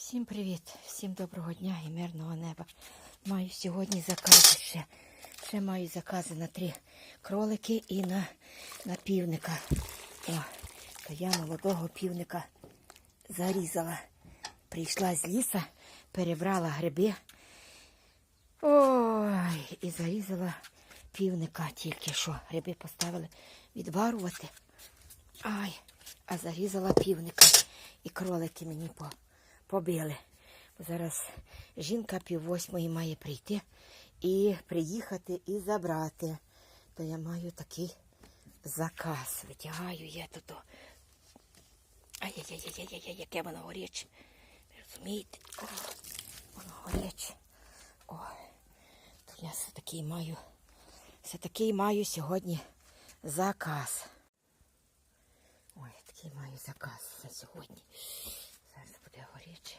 Всім привіт, всім доброго дня і мирного неба. Маю сьогодні закази ще. Ще маю закази на три кролики і на, на півника. О, то я молодого півника зарізала. Прийшла з ліса, перебрала гриби. Ой, і зарізала півника тільки що. Гриби поставили відварувати. Ай, а зарізала півника. І кролики мені по, побили. Зараз жінка пів восьмої має прийти і приїхати і забрати. То я маю такий заказ. Витягаю я тут. Ай-яй-яй-яй-яй, яке воно горяче. Розумієте? О, воно горяче. Ой, то я все такий маю. Все такий маю сьогодні заказ. Ой, такий маю заказ на сьогодні. Буде горяче.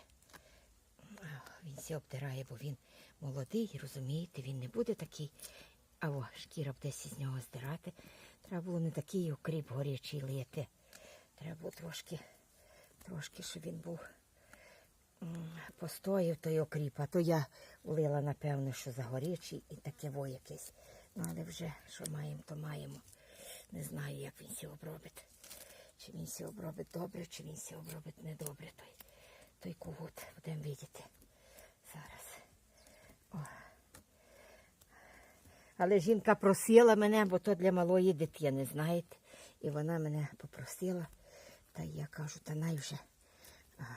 Він все обдирає, бо він молодий, розумієте, він не буде такий. А о, шкіра буде з нього здирати. Треба було не такий окріп горячий лити. Треба було трошки, трошки, щоб він був постояв той окріп. А то я влила, напевно, що за горячий і таке во якесь. Ну, але вже що маємо, то маємо. Не знаю, як він сі обробить. Чи він сі обробить добре, чи він сі обробить недобре той, той кугут. Будемо бачити зараз. Але жінка просила мене, бо то для малої дитини, знаєте. І вона мене попросила. Та я кажу, та най вже.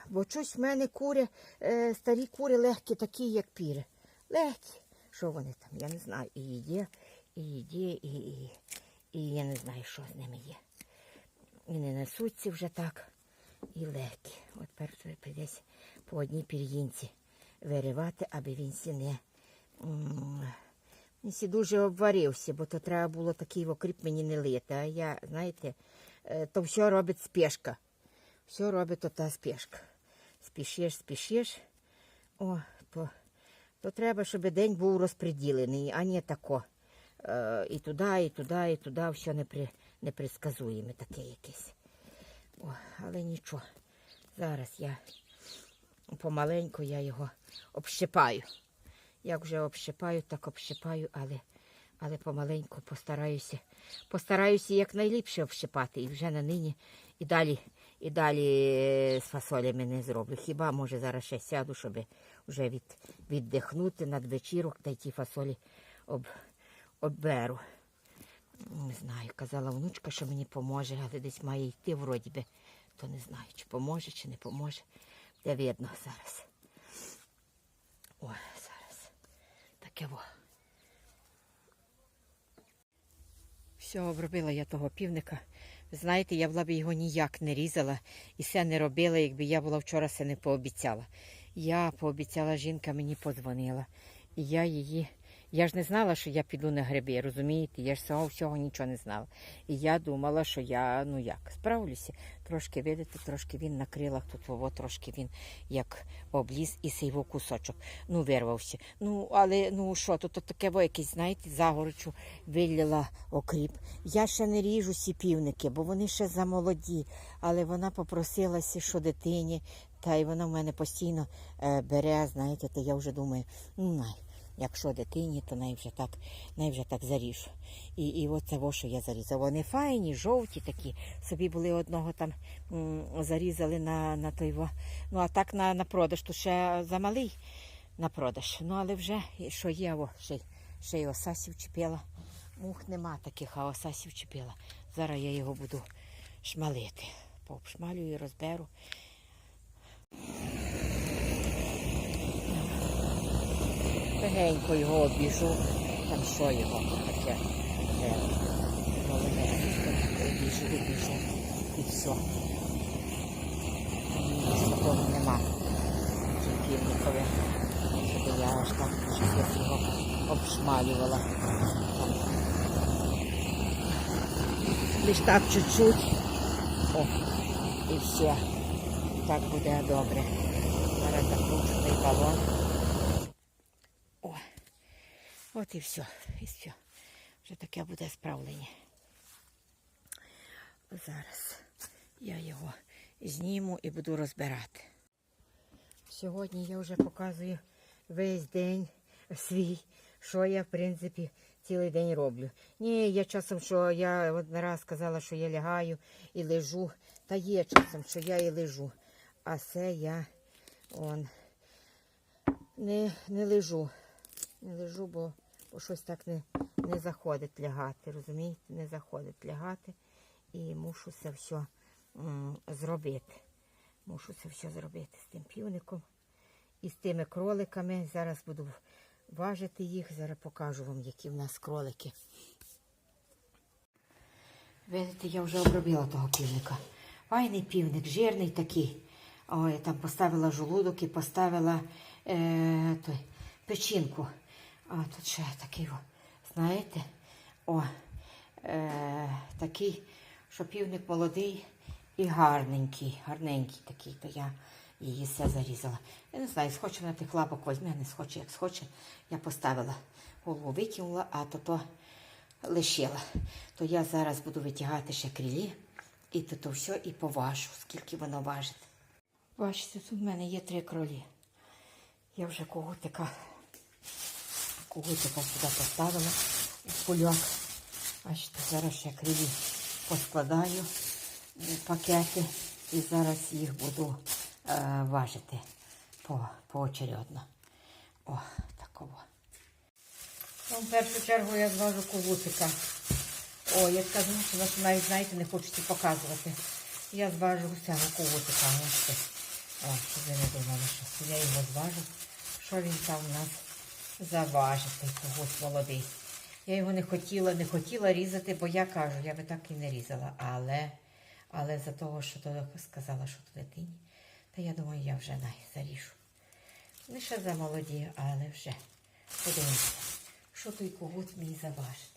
Бо щось в мене кури, е, старі кури легкі, такі, як піри. Легкі. Що вони там? Я не знаю. І є, і є, і, і, і я не знаю, що з ними є. І не несуться вже так. І легкі. От тепер прийдеться по одній пір'їнці виривати, аби він сі не. Він сі дуже обварився, бо то треба було такий окріп мені не лити. А я, знаєте, е, то все робить спешка. Все робить то та спешка. Спішиш, спішиш. О, то, то треба, щоб день був розподілений, а не тако. Е, і туди, і туди, і туди, все непри, непредсказуєме таке якесь. О, але нічого. Зараз я помаленьку я його общипаю. Як вже общипаю, так общипаю, але, але помаленьку постараюся. Постараюся якнайліпше общипати. І вже на нині і далі, і далі е, з фасолями не зроблю. Хіба може зараз ще сяду, щоб вже від, віддихнути над вечірок та й ті фасолі об, обберу. Не знаю, казала внучка, що мені поможе, але десь має йти вроді би. То не знаю, чи поможе, чи не поможе. Де видно зараз. Ой, зараз. Таке во. Все, обробила я того півника. Ви знаєте, я була б його ніяк не різала і все не робила, якби я була вчора все не пообіцяла. Я пообіцяла, жінка мені подзвонила. І я її. Я ж не знала, що я піду на гриби, розумієте? Я ж цього всього нічого не знала. І я думала, що я ну як, справлюся. Трошки видите, трошки він на крилах тут, вово, трошки він як обліз і сей кусочок. Ну, вирвався. Ну, але ну що, тут таке во якесь, знаєте, загорочу вилила окріп. Я ще не ріжу сі півники, бо вони ще замолоді. Але вона попросилася, що дитині, та й вона в мене постійно е, бере, знаєте, то я вже думаю, ну, най. Якщо дитині, то най вже так, най так заріжу. І, і от це, во, що я зарізала. Вони файні, жовті такі. Собі були одного там зарізали на, на той. во. Ну, а так на, на продаж, то ще замалий на продаж. Ну, але вже що є, во, ще, ще й осасів чіпила. Мух нема таких, а осасів чіпила. Зараз я його буду шмалити. Пообшмалюю розберу. Легенько його обіжу, там що його таке. е, ну, легенько обіжу, і все. Такого нема. Півникове, щоб я аж так щось його обшмалювала. Лиш так чуть-чуть. О, і все. Так буде добре. Зараз той балон. От і все, і все. Вже таке буде справлення. Зараз я його зніму і буду розбирати. Сьогодні я вже показую весь день свій, що я, в принципі, цілий день роблю. Ні, є часом, що я один раз сказала, що я лягаю і лежу. Та є часом, що я і лежу. А це я он, не, не лежу. Не лежу, бо щось так не, не заходить лягати. Розумієте? Не заходить лягати. І мушу це все зробити. Мушу це все зробити з тим півником і з тими кроликами. Зараз буду важити їх. Зараз покажу вам, які в нас кролики. Видите, я вже обробила того півника. Файний півник, жирний такий. Ой, я там поставила жолудок і поставила е, той, печінку. А тут ще такий, о, знаєте, о, е, такий, що півник молодий і гарненький, гарненький такий, то я її все зарізала. Я не знаю, схоче вона тих лапок возьме, не схоче, як схоче. Я поставила голову, викинула, а то то лишила. То я зараз буду витягати ще крилі і то, то все і поважу, скільки воно важить. Бачите, тут в мене є три кролі. Я вже когутика, когутика сюди поставила кульок. Бачите, зараз ще крилі поскладаю пакети і зараз їх буду е, важити по, поочередно. О, такого. Ну, в першу чергу я зважу когутика. О, я скажу, що ви навіть, знаєте, не хочете показувати. Я зважу цього когутика. О, щоб ви не думали, що я його зважу. Що він там у нас заважити, когось молодий. Я його не хотіла, не хотіла різати, бо я кажу, я би так і не різала. Але, але за того, що то сказала, що то дитині, та я думаю, я вже най заріжу. Не ще за молоді, але вже. Подивимося, що той когут мені заважить.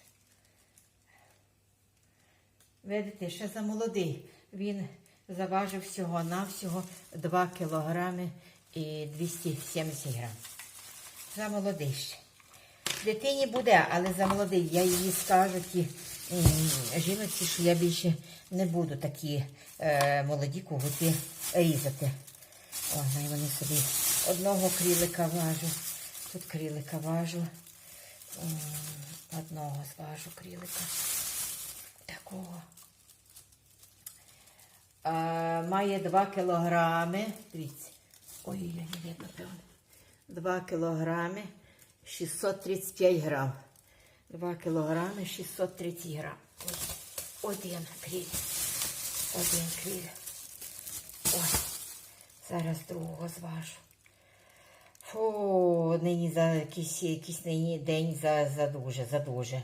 Видите, ще за молодий. Він заважив всього-навсього 2 кілограми і 270 грам. За молодий ще. Дитині буде, але за молодий. Я їй скажу ті м, жіноці, що я більше не буду такі е, молоді когути різати. О, най вони собі одного крілика важу. Тут крілика важу. Одного зважу крілика. Такого. А, має 2 кілограми. Дивіться. Ой, я не видно, певно. 2 кілограми 635 грам. 2 кілограми 630 грам. Ось один кріль. Один кріль. Ой. Зараз другого зважу. Фу, нині за якийсь, якийсь нині день за, за дуже, за дуже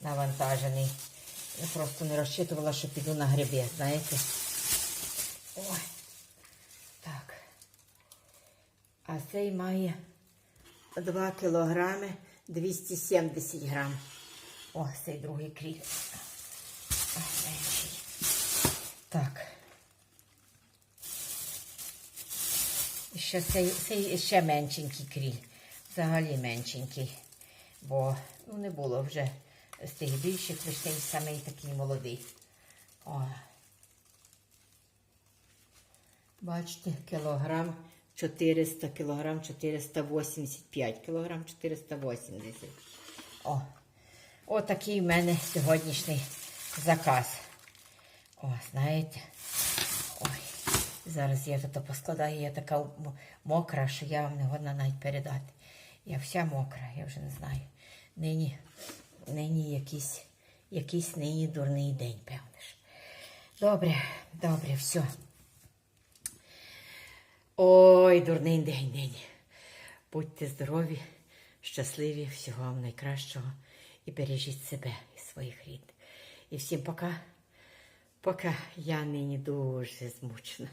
навантажений. Я просто не розчитувала, що піду на грибі, знаєте. Ой. Так. А цей має 2 кілограми 270 грам. О, цей другий кріль. Так. І ще цей, цей ще меншенький кріль. Взагалі меншенький. Бо ну, не було вже з тих більших, лише цей самий такий молодий. О. Бачите, кілограм 400, кілограм 485, кілограм 480. О, о такий в мене сьогоднішній заказ. О, знаєте. Ой, зараз я тут поскладаю, я така мокра, що я вам не годна навіть передати. Я вся мокра, я вже не знаю. Нині, нині якийсь, якийсь нині дурний день, певне ж. Добре, добре, все. Ой, дурний день, день. Будьте здорові, щасливі, всього вам найкращого і бережіть себе і своїх рід. І всім пока. Поки я нині дуже змучена,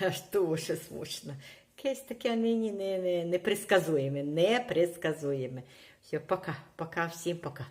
аж дуже змучена. Якесь таке нині не, не, непредсказуєме, непредсказуєме. Все, пока, пока, всім пока.